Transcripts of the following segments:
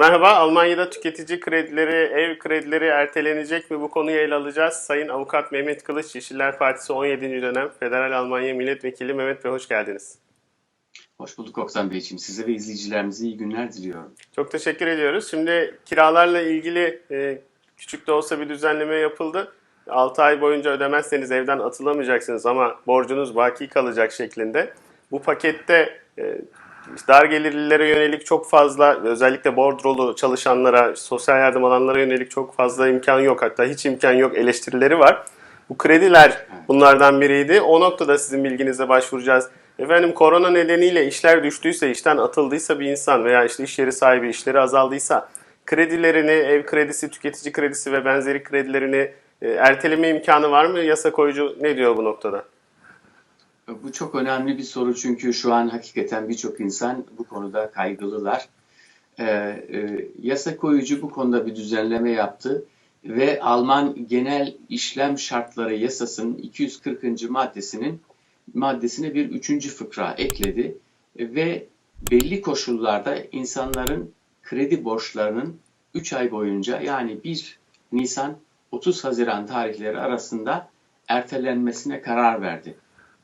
Merhaba, Almanya'da tüketici kredileri, ev kredileri ertelenecek mi? Bu konuyu ele alacağız. Sayın Avukat Mehmet Kılıç, Yeşiller Partisi 17. dönem Federal Almanya Milletvekili Mehmet Bey hoş geldiniz. Hoş bulduk Oksan Beyciğim. Size ve izleyicilerimize iyi günler diliyorum. Çok teşekkür ediyoruz. Şimdi kiralarla ilgili e, küçük de olsa bir düzenleme yapıldı. 6 ay boyunca ödemezseniz evden atılamayacaksınız ama borcunuz baki kalacak şeklinde. Bu pakette e, dar gelirlilere yönelik çok fazla özellikle bordrolu çalışanlara, sosyal yardım alanlara yönelik çok fazla imkan yok. Hatta hiç imkan yok eleştirileri var. Bu krediler bunlardan biriydi. O noktada sizin bilginize başvuracağız. Efendim korona nedeniyle işler düştüyse, işten atıldıysa bir insan veya işte iş yeri sahibi işleri azaldıysa kredilerini, ev kredisi, tüketici kredisi ve benzeri kredilerini e, erteleme imkanı var mı? Yasa koyucu ne diyor bu noktada? Bu çok önemli bir soru çünkü şu an hakikaten birçok insan bu konuda kaygılılar. Ee, e, yasa koyucu bu konuda bir düzenleme yaptı ve Alman Genel İşlem Şartları Yasası'nın 240. maddesinin maddesine bir üçüncü fıkra ekledi ve belli koşullarda insanların kredi borçlarının 3 ay boyunca yani 1 Nisan 30 Haziran tarihleri arasında ertelenmesine karar verdi.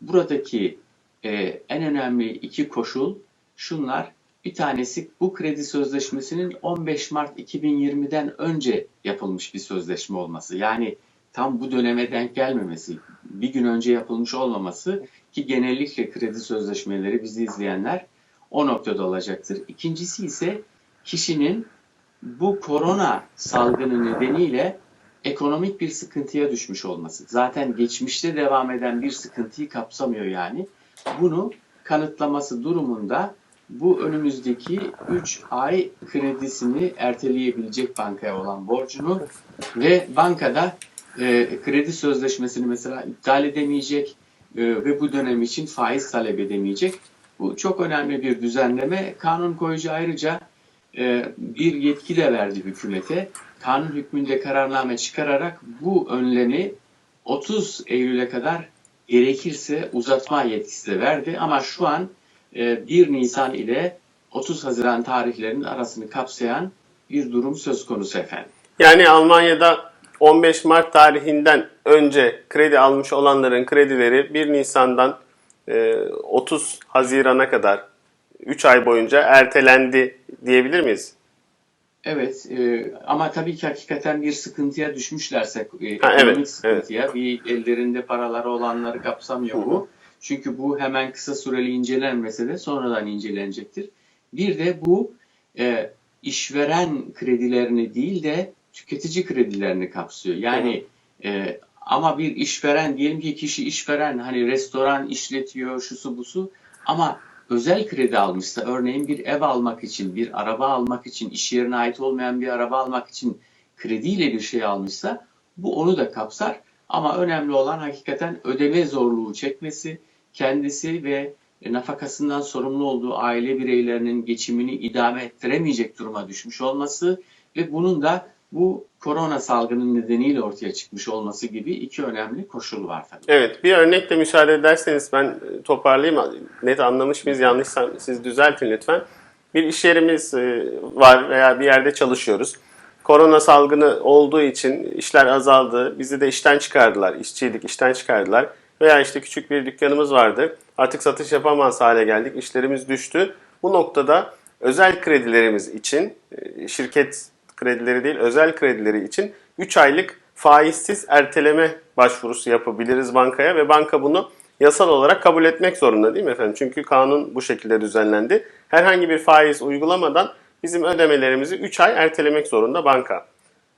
Buradaki e, en önemli iki koşul şunlar. Bir tanesi bu kredi sözleşmesinin 15 Mart 2020'den önce yapılmış bir sözleşme olması. Yani tam bu döneme denk gelmemesi, bir gün önce yapılmış olmaması ki genellikle kredi sözleşmeleri bizi izleyenler o noktada olacaktır. İkincisi ise kişinin bu korona salgını nedeniyle ekonomik bir sıkıntıya düşmüş olması. Zaten geçmişte devam eden bir sıkıntıyı kapsamıyor yani. Bunu kanıtlaması durumunda bu önümüzdeki 3 ay kredisini erteleyebilecek bankaya olan borcunu ve bankada e, kredi sözleşmesini mesela iptal edemeyecek e, ve bu dönem için faiz talep edemeyecek. Bu çok önemli bir düzenleme. Kanun koyucu ayrıca e, bir yetki de verdi hükümete. Kanun hükmünde kararname çıkararak bu önlemi 30 Eylül'e kadar gerekirse uzatma yetkisi de verdi. Ama şu an e, 1 Nisan ile 30 Haziran tarihlerinin arasını kapsayan bir durum söz konusu efendim. Yani Almanya'da 15 Mart tarihinden önce kredi almış olanların kredileri 1 Nisan'dan e, 30 Haziran'a kadar 3 ay boyunca ertelendi diyebilir miyiz? Evet e, ama tabii ki hakikaten bir sıkıntıya düşmüşlerse, e, Ha, ekonomik evet, sıkıntıya, bir ellerinde paraları olanları kapsamıyor hı. bu. Çünkü bu hemen kısa süreli incelenmese de sonradan incelenecektir. Bir de bu e, işveren kredilerini değil de tüketici kredilerini kapsıyor. Yani e, ama bir işveren diyelim ki kişi işveren hani restoran işletiyor şusu busu ama özel kredi almışsa örneğin bir ev almak için, bir araba almak için, iş yerine ait olmayan bir araba almak için krediyle bir şey almışsa bu onu da kapsar. Ama önemli olan hakikaten ödeme zorluğu çekmesi, kendisi ve nafakasından sorumlu olduğu aile bireylerinin geçimini idame ettiremeyecek duruma düşmüş olması ve bunun da bu korona salgının nedeniyle ortaya çıkmış olması gibi iki önemli koşul var tabii. Evet, bir örnekle müsaade ederseniz ben e, toparlayayım. Net anlamış mıyız? Yanlışsam siz düzeltin lütfen. Bir iş yerimiz e, var veya bir yerde çalışıyoruz. Korona salgını olduğu için işler azaldı. Bizi de işten çıkardılar. İşçiydik, işten çıkardılar. Veya işte küçük bir dükkanımız vardı. Artık satış yapamaz hale geldik. İşlerimiz düştü. Bu noktada özel kredilerimiz için, e, şirket kredileri değil, özel kredileri için 3 aylık faizsiz erteleme başvurusu yapabiliriz bankaya ve banka bunu yasal olarak kabul etmek zorunda değil mi efendim? Çünkü kanun bu şekilde düzenlendi. Herhangi bir faiz uygulamadan bizim ödemelerimizi 3 ay ertelemek zorunda banka.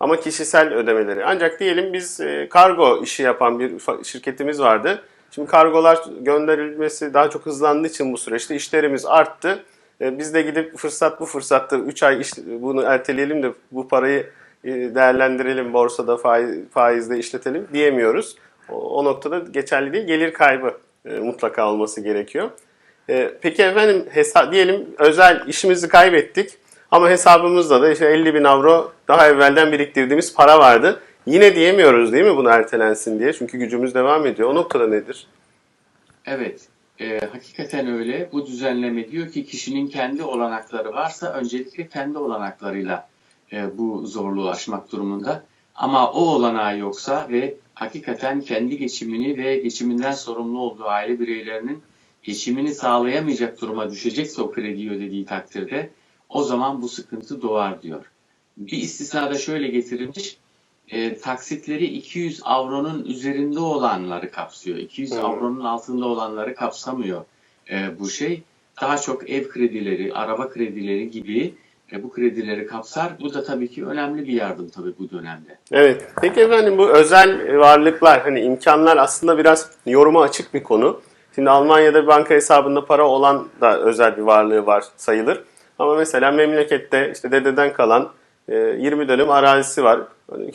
Ama kişisel ödemeleri. Ancak diyelim biz e, kargo işi yapan bir şirketimiz vardı. Şimdi kargolar gönderilmesi daha çok hızlandığı için bu süreçte işlerimiz arttı. E, Biz de gidip fırsat bu fırsattır 3 ay iş, bunu erteleyelim de bu parayı e, değerlendirelim borsada faiz, faizle işletelim diyemiyoruz. O, o noktada geçerli değil. Gelir kaybı e, mutlaka olması gerekiyor. Peki efendim hesa- diyelim özel işimizi kaybettik ama hesabımızda da işte 50 bin avro daha evvelden biriktirdiğimiz para vardı. Yine diyemiyoruz değil mi bunu ertelensin diye çünkü gücümüz devam ediyor. O noktada nedir? Evet. E, hakikaten öyle. Bu düzenleme diyor ki kişinin kendi olanakları varsa öncelikle kendi olanaklarıyla e, bu zorluğu aşmak durumunda. Ama o olanağı yoksa ve hakikaten kendi geçimini ve geçiminden sorumlu olduğu aile bireylerinin geçimini sağlayamayacak duruma düşecekse o krediyi ödediği takdirde o zaman bu sıkıntı doğar diyor. Bir istisna da şöyle getirilmiş. E, taksitleri 200 avronun üzerinde olanları kapsıyor. 200 Evet. avronun altında olanları kapsamıyor e, bu şey. Daha çok ev kredileri, araba kredileri gibi e, bu kredileri kapsar. Bu da tabii ki önemli bir yardım tabii bu dönemde. Evet. Peki efendim bu özel varlıklar hani imkanlar aslında biraz yoruma açık bir konu. Şimdi Almanya'da bir banka hesabında para olan da özel bir varlığı var sayılır. Ama mesela memlekette işte dededen kalan 20 dönüm arazisi var.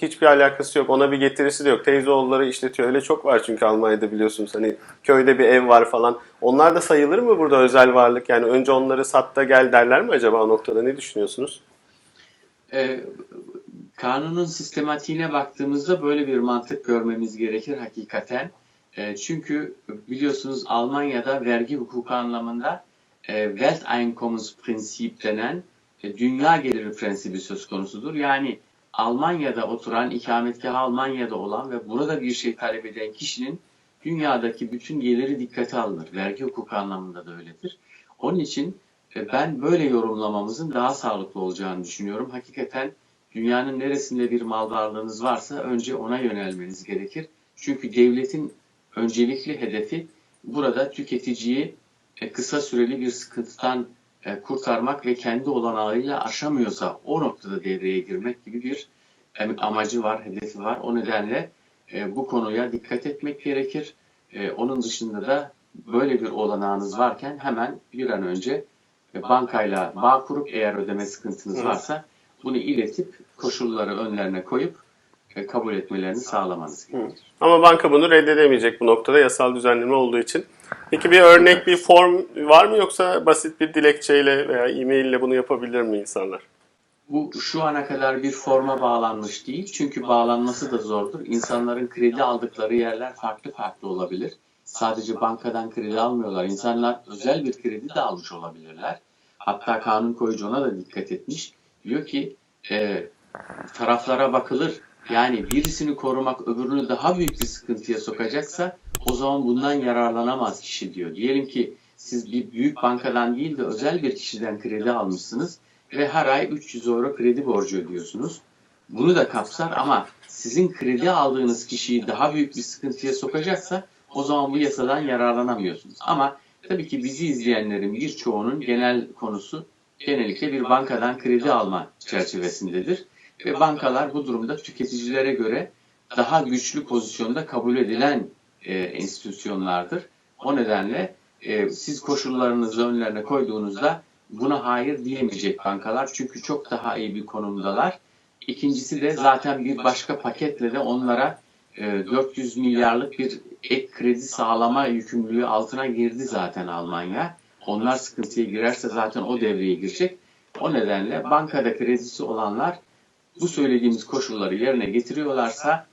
Hiçbir alakası yok. Ona bir getirisi de yok. Teyzeoğulları işletiyor. Öyle çok var çünkü Almanya'da biliyorsunuz. Hani köyde bir ev var falan. Onlar da sayılır mı burada özel varlık? Yani önce onları sat da gel derler mi acaba noktada? Ne düşünüyorsunuz? E, kanunun sistematiğine baktığımızda böyle bir mantık görmemiz gerekir hakikaten. E, çünkü biliyorsunuz Almanya'da vergi hukuku anlamında e, Welteinkommensprinsip denen dünya geliri prensibi söz konusudur. Yani Almanya'da oturan, ikametgahı Almanya'da olan ve burada bir şey talep eden kişinin dünyadaki bütün geliri dikkate alınır. Vergi hukuku anlamında da öyledir. Onun için e, ben böyle yorumlamamızın daha sağlıklı olacağını düşünüyorum. Hakikaten dünyanın neresinde bir mal varlığınız varsa önce ona yönelmeniz gerekir. Çünkü devletin öncelikli hedefi burada tüketiciyi e, kısa süreli bir sıkıntıdan kurtarmak ve kendi olanağıyla aşamıyorsa o noktada devreye girmek gibi bir e, amacı var, hedefi var. O nedenle e, bu konuya dikkat etmek gerekir. E, Onun dışında da böyle bir olanağınız varken hemen bir an önce e, bankayla bağ kurup eğer ödeme sıkıntınız varsa bunu iletip koşulları önlerine koyup e, kabul etmelerini sağlamanız gerekir. Ama banka bunu reddedemeyecek bu noktada yasal düzenleme olduğu için. Peki bir örnek bir form var mı yoksa basit bir dilekçeyle veya e-mail ile bunu yapabilir mi insanlar? Bu şu ana kadar bir forma bağlanmış değil. Çünkü bağlanması da zordur. İnsanların kredi aldıkları yerler farklı farklı olabilir. Sadece bankadan kredi almıyorlar. İnsanlar özel bir kredi de almış olabilirler. Hatta kanun koyucu ona da dikkat etmiş. Diyor ki e, taraflara bakılır. Yani birisini korumak öbürünü daha büyük bir sıkıntıya sokacaksa o zaman bundan yararlanamaz kişi diyor. Diyelim ki siz bir büyük bankadan değil de özel bir kişiden kredi almışsınız ve her ay 300 euro kredi borcu ödüyorsunuz. Bunu da kapsar ama sizin kredi aldığınız kişiyi daha büyük bir sıkıntıya sokacaksa o zaman bu yasadan yararlanamıyorsunuz. Ama tabii ki bizi izleyenlerin birçoğunun genel konusu genellikle bir bankadan kredi alma çerçevesindedir. Ve bankalar bu durumda tüketicilere göre daha güçlü pozisyonda kabul edilen e, enstitüsyonlardır. O nedenle e, siz koşullarınızı önlerine koyduğunuzda buna hayır diyemeyecek bankalar çünkü çok daha iyi bir konumdalar. İkincisi de zaten bir başka paketle de onlara e, 400 milyarlık bir ek kredi sağlama yükümlülüğü altına girdi zaten Almanya. Onlar sıkıntıya girerse zaten o devreye girecek. O nedenle bankada kredisi olanlar bu söylediğimiz koşulları yerine getiriyorlarsa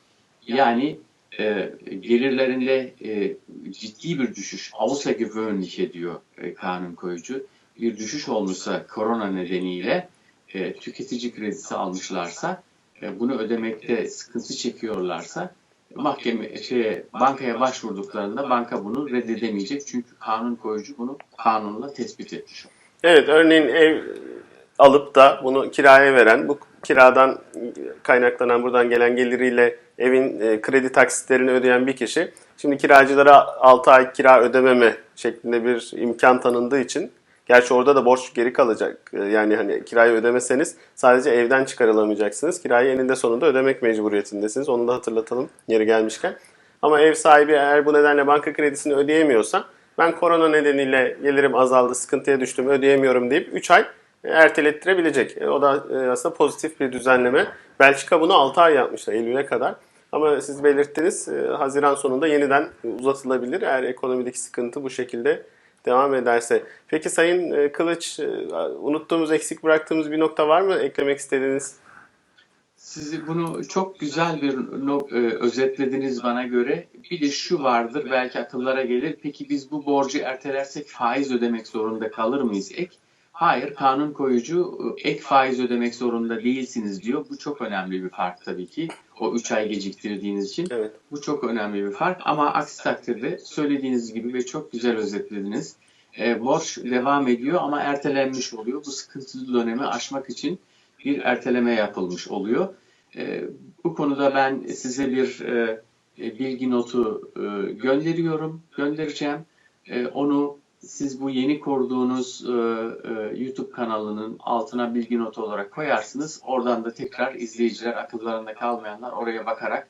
yani e, gelirlerinde e, ciddi bir düşüş, außergewöhnliche diyor e, kanun koyucu, bir düşüş olmuşsa korona nedeniyle e, tüketici kredisi almışlarsa, e, bunu ödemekte sıkıntı çekiyorlarsa mahkeme şeye bankaya başvurduklarında banka bunu reddedemeyecek. Çünkü kanun koyucu bunu kanunla tespit etmiş. Evet örneğin ev alıp da bunu kiraya veren, bu kiradan kaynaklanan buradan gelen geliriyle evin e, kredi taksitlerini ödeyen bir kişi şimdi kiracılara 6 ay kira ödememe şeklinde bir imkan tanındığı için gerçi orada da borç geri kalacak. E, Yani hani kirayı ödemeseniz sadece evden çıkarılamayacaksınız. Kirayı eninde sonunda ödemek mecburiyetindesiniz. Onu da hatırlatalım yeri gelmişken. Ama ev sahibi eğer bu nedenle banka kredisini ödeyemiyorsa ben korona nedeniyle gelirim azaldı, sıkıntıya düştüm, ödeyemiyorum deyip 3 ay ertelettirebilecek. E, O da e, aslında pozitif bir düzenleme. Belçika bunu 6 ay yapmışlar Eylül'e kadar. Ama siz belirttiniz e, Haziran sonunda yeniden uzatılabilir eğer ekonomideki sıkıntı bu şekilde devam ederse. Peki Sayın e, Kılıç e, unuttuğumuz, eksik bıraktığımız bir nokta var mı eklemek istediğiniz? Sizi bunu çok güzel bir özetlediniz bana göre. Bir de şu vardır belki akıllara gelir. Peki biz bu borcu ertelersek faiz ödemek zorunda kalır mıyız ek? Hayır, kanun koyucu e, ek faiz ödemek zorunda değilsiniz diyor. Bu çok önemli bir fark tabii ki. O 3 ay geciktirdiğiniz için. Evet. Bu çok önemli bir fark. Ama aksi takdirde söylediğiniz gibi ve çok güzel özetlediniz. E, borç devam ediyor ama ertelenmiş oluyor. Bu sıkıntılı dönemi aşmak için bir erteleme yapılmış oluyor. E, bu konuda ben size bir e, e, bilgi notu e, gönderiyorum, göndereceğim. E, onu siz bu yeni kurduğunuz e, e, YouTube kanalının altına bilgi notu olarak koyarsınız. Oradan da tekrar izleyiciler, akıllarında kalmayanlar oraya bakarak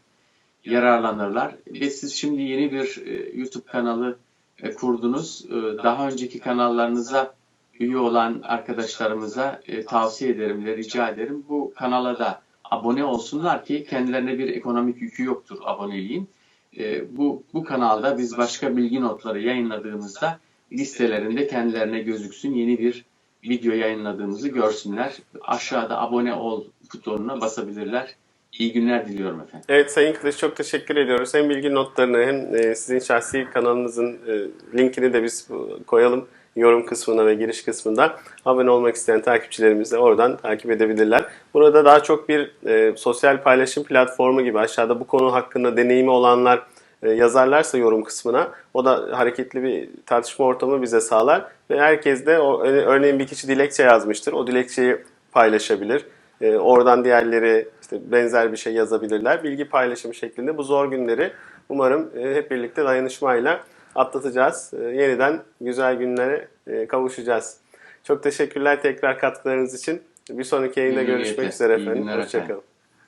yararlanırlar. Ve siz şimdi yeni bir e, YouTube kanalı e, kurdunuz. E, daha önceki kanallarınıza üye olan arkadaşlarımıza e, tavsiye ederim ve rica ederim. Bu kanala da abone olsunlar ki kendilerine bir ekonomik yükü yoktur aboneliğin. E, bu, bu kanalda biz başka bilgi notları yayınladığımızda listelerinde kendilerine gözüksün yeni bir video yayınladığımızı görsünler. Aşağıda abone ol butonuna basabilirler. İyi günler diliyorum efendim. Evet Sayın Kılıç çok teşekkür ediyoruz. Hem bilgi notlarını hem e, sizin şahsi kanalınızın e, linkini de biz koyalım yorum kısmına ve giriş kısmında. Abone olmak isteyen takipçilerimiz de oradan takip edebilirler. Burada daha çok bir e, sosyal paylaşım platformu gibi aşağıda bu konu hakkında deneyimi olanlar yazarlarsa yorum kısmına o da hareketli bir tartışma ortamı bize sağlar ve herkes de o, örneğin bir kişi dilekçe yazmıştır. O dilekçeyi paylaşabilir. E, oradan diğerleri işte benzer bir şey yazabilirler. Bilgi paylaşımı şeklinde bu zor günleri umarım e, hep birlikte dayanışmayla atlatacağız. E, yeniden güzel günlere e, kavuşacağız. Çok teşekkürler tekrar katkılarınız için. Bir sonraki yayında görüşmek üzere İyi efendim. Hoşçakalın.